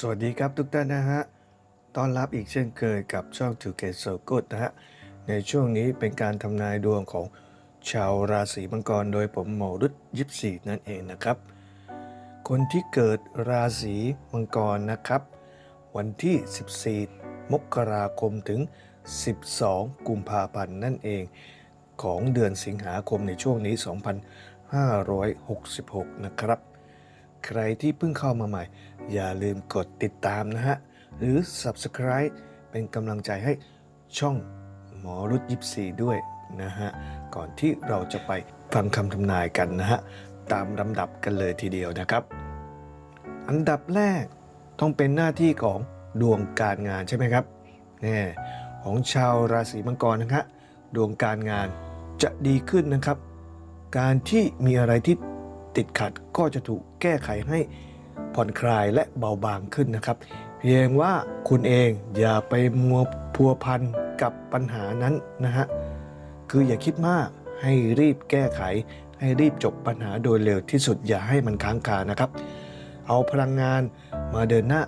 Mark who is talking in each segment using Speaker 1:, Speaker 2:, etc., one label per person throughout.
Speaker 1: สวัสดีครับทุกท่านนะฮะ ต้อนรับอีกเช่นเคยกับช่อง To Get So Good นะฮะ ในช่วงนี้เป็นการทำนายดวงของชาวราศีมังกร โดยผมหมอรุษยิปซีนั่นเองนะครับ คนที่เกิดราศีมังกรนะครับ วันที่ 14 มกราคมถึง 12 กุมภาพันธ์นั่นเองของเดือนสิงหาคมในช่วงนี้ 2566 นะครับ ใครที่เพิ่งเข้ามาใหม่ อย่าลืมกดติดตามนะฮะ หรือ Subscribe เป็นกำลังใจให้ช่องหมอรุดยิปซีด้วยนะฮะ ก่อนที่เราจะไปฟังคำทำนายกันนะฮะ ตามลำดับกันเลยทีเดียวนะครับ อันดับแรกต้องเป็นหน้าที่ของดวงการงานใช่ไหมครับแน่ของชาวราศีมังกรนะฮะดวงการงานจะดีขึ้นนะครับ การที่มีอะไรที่ ติดขัดก็จะถูกแก้ไขให้ผ่อนคลายและเบาบางขึ้นนะครับ เพียงว่าคุณเองอย่าไปมัวพัวพันกับปัญหานั้นนะฮะคืออย่าคิดมากให้รีบแก้ไข ให้รีบจบปัญหาโดยเร็วที่สุดอย่าให้มันค้างคานะครับ เอาพลังงานมาเดินหน้า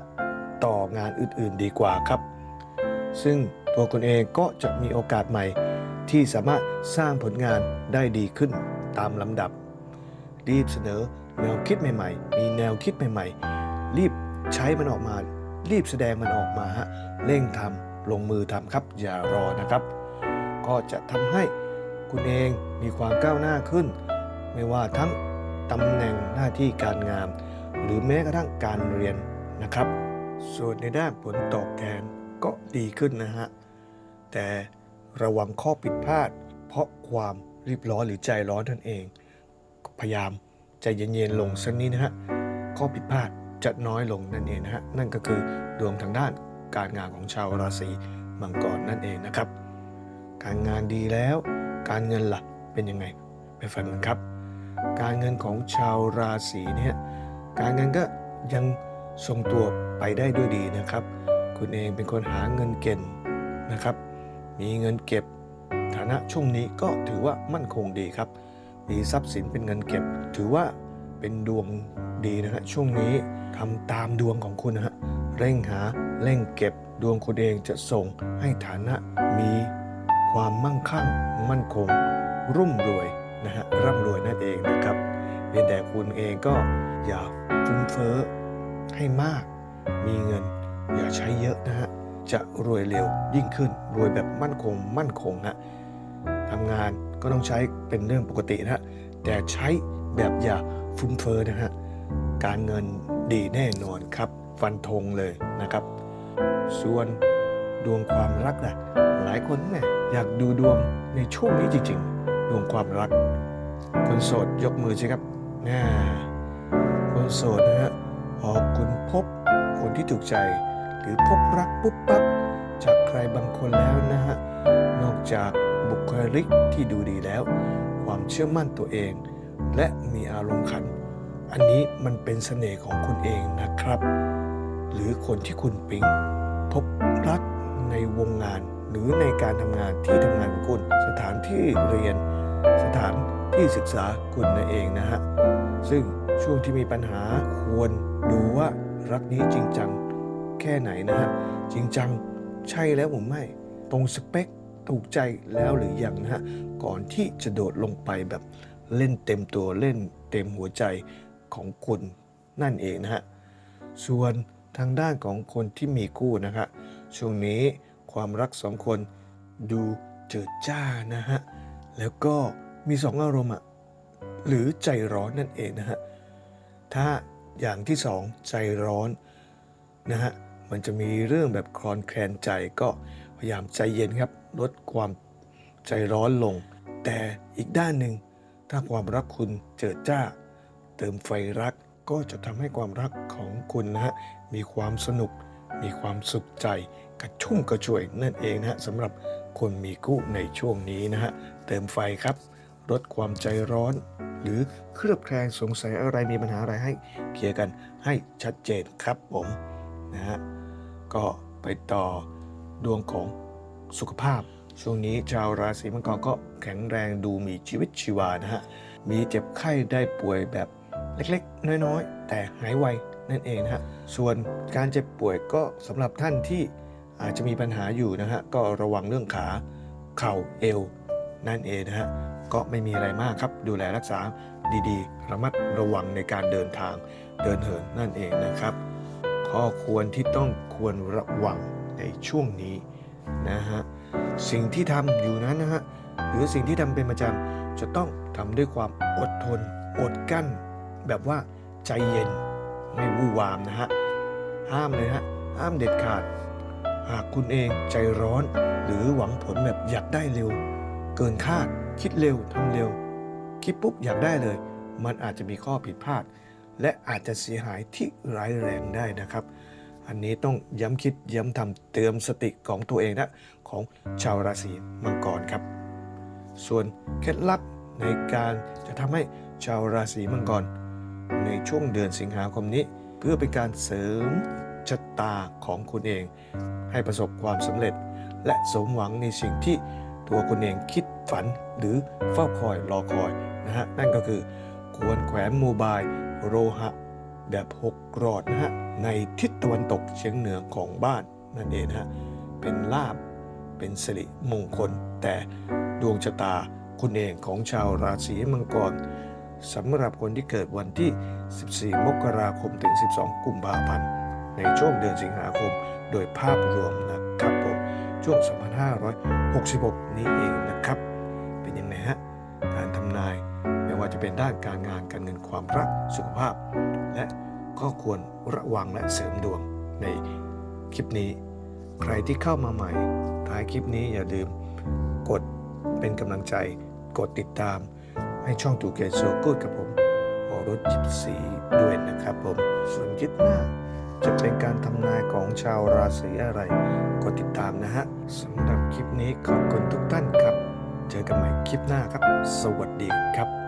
Speaker 1: ต่องานอื่นๆดีกว่าครับ ซึ่งตัวคุณเองก็จะมีโอกาสใหม่ ที่สามารถสร้างผลงานได้ดีขึ้นตามลำดับ รีบเสนอแนวคิดใหม่ ๆ มีแนวคิดใหม่ ๆ รีบใช้มันออกมา รีบแสดงมันออกมาฮะเร่งทำลงมือทำครับ อย่ารอนะครับ ก็จะทำให้คุณเองมีความก้าวหน้าขึ้น ไม่ว่าทั้งตำแหน่งหน้าที่การงาน หรือแม้กระทั่งการเรียนนะครับ ส่วนในด้านผลตอบแทนก็ดีขึ้นนะฮะแต่ระวังข้อผิดพลาด เพราะความรีบร้อนหรือใจร้อนนั่นเอง พยายามใจเย็นๆลงสักนิดนะฮะข้อผิดพลาดจะน้อยลงนั่นเองนะฮะนั่นก็คือดวงทางด้านการงานของชาวราศีมังกรนั่นเองนะครับ การงานดีแล้ว การเงินล่ะเป็นยังไงไปฟังกันครับ การเงินของชาวราศีเนี่ยการเงินก็ยังทรงตัวไปได้ด้วยดีนะครับ คุณเองเป็นคนหาเงินเก่งนะครับ มีเงินเก็บฐานะช่วงนี้ก็ถือว่ามั่นคงดีครับ มีทรัพย์สินเป็นเงินเก็บ ถือว่าเป็นดวงดีนะฮะช่วงนี้ทำตามดวงของคุณนะฮะเร่งหาเร่งเก็บดวงคุณเองจะส่งให้ฐานะมีความมั่งคั่ง มั่นคง รุ่มรวยนะฮะร่ำรวยนั่นเองนะครับเพียงแต่คุณเองก็อย่าฟุ้งเฟ้อให้มาก มีเงินอย่าใช้เยอะนะฮะจะรวยเร็วยิ่งขึ้นรวยแบบมั่นคงมั่นคงฮะทำงาน ก็ต้องใช้เป็นเรื่องปกตินะฮะแต่ใช้แบบอย่าฟุ้งเฟ้อนะฮะการเงินดีแน่นอนครับ ฟันธงเลยนะครับ ส่วนดวงความรักนะหลายคนเนี่ยอยากดูดวงในช่วงนี้จริงๆ ดวงความรัก คนโสดยกมือสิครับน่าคนโสดนะฮะพอคุณพบคนที่ถูกใจ หรือพบรักปุ๊บปั๊บจากใครบางคนแล้วนะฮะนอกจาก บุคลิกที่ดูดีแล้ว ความเชื่อมั่นตัวเอง และมีอารมณ์ขัน อันนี้มันเป็นเสน่ห์ของคุณเองนะครับ หรือคนที่คุณปิ๊งพบรักในวงงาน หรือในการทำงานที่ทำงานของคุณ สถานที่เรียน สถานที่ศึกษาคุณนั่นเองนะฮะ ซึ่งช่วงที่มีปัญหาควรดูว่ารักนี้จริงจังแค่ไหนนะฮะ จริงจังใช่แล้วผมไม่ ตรงสเปค ถูกใจแล้วหรือยังนะฮะก่อนที่จะโดดลงไปแบบเล่นเต็มตัวเล่นเต็มหัวใจของคุณนั่นเองนะฮะส่วนทางด้านของคนที่มีคู่นะครับช่วงนี้ความรักสองคนดูเจิดจ้านะฮะแล้วก็มีสองอารมณ์อะหรือใจร้อนนั่นเองนะฮะถ้าอย่างที่สองใจร้อนนะฮะมันจะมีเรื่องแบบคลอนแคลนใจก็พยายามใจเย็นครับ ลดความใจร้อนลง แต่อีกด้านหนึ่ง ถ้าความรักคุณเจิดจ้า เติมไฟรักก็จะทำให้ความรักของคุณนะฮะมีความสนุก มีความสุขใจกระชุ่มกระชวยนั่นเองนะฮะสำหรับคนมีคู่ในช่วงนี้นะฮะเติมไฟครับลดความใจร้อน หรือเครือบแคลงสงสัยอะไรมีปัญหาอะไรให้เคลียร์กันให้ชัดเจนครับผมนะฮะก็ไปต่อดวงของ สุขภาพ ช่วงนี้ชาวราศีมังกรก็แข็งแรงดูมีชีวิตชีวานะฮะ มีเจ็บไข้ได้ป่วยแบบเล็กๆ น้อยๆ แต่หายไวนั่นเองนะฮะ ส่วนการเจ็บป่วยก็สำหรับท่านที่อาจจะมีปัญหาอยู่นะฮะ ก็ระวังเรื่องขา เข่าเอว นั่นเองนะฮะ ก็ไม่มีอะไรมากครับ ดูแลรักษาดีๆ ระมัดระวังในการเดินทางเดินเหินนั่นเองนะครับ ข้อควรที่ต้องควรระวังในช่วงนี้ นะฮะสิ่งที่ทำอยู่นั้นนะฮะหรือสิ่งที่ทำเป็นประจำจะต้องทำด้วยความอดทน อดกั้น แบบว่าใจเย็นไม่วู่วามนะฮะห้ามเลยฮะห้ามเด็ดขาด หากคุณเองใจร้อน หรือหวังผลแบบอยากได้เร็ว เกินคาด คิดเร็วทำเร็ว คิดปุ๊บอยากได้เลย มันอาจจะมีข้อผิดพลาด และอาจจะเสียหายที่ร้ายแรงได้นะครับ อันนี้ต้องย้ำคิดย้ำทำเตือนสติของตัวเองนะของชาวราศีมังกรครับ ส่วนเคล็ดลับในการจะทำให้ชาวราศีมังกร ในช่วงเดือนสิงหาคมนี้ เพื่อเป็นการเสริมชะตาของคุณเอง ให้ประสบความสำเร็จ และสมหวังในสิ่งที่ตัวคุณเองคิดฝันหรือเฝ้าคอยรอคอยนะฮะนั่นก็คือ ควรแขวนโมบายโลหะ แบบหกรอดนะฮะในทิศตะวันตกเฉียงเหนือของบ้านนั่นเองนะฮะเป็นลาบเป็นสิริมงคล แต่ดวงชะตาคุณเองของชาวราศีมังกรสำหรับคนที่เกิดวันที่ 14 มกราคมถึง 12 กุมภาพันธ์ในช่วงเดือนสิงหาคมโดยภาพรวมนะครับผมช่วง 2566 นี้เองนะครับ เป็นยังไงฮะ จะเป็นด้านการงานการเงินความรักสุขภาพ และก็ควรระวังและเสริมดวงในคลิปนี้ ใครที่เข้ามาใหม่ท้ายคลิปนี้อย่าลืมกดเป็นกำลังใจ กดติดตาม ให้ช่องตูเกตโซกูดกับผมหอรถจิบสีด้วยนะครับผม ส่วนคลิปหน้าจะเป็นการทำนายของชาวราศีอะไร กดติดตามนะฮะสำหรับคลิปนี้ขอบคุณทุกท่านครับ เจอกันใหม่คลิปหน้าครับ สวัสดีครับ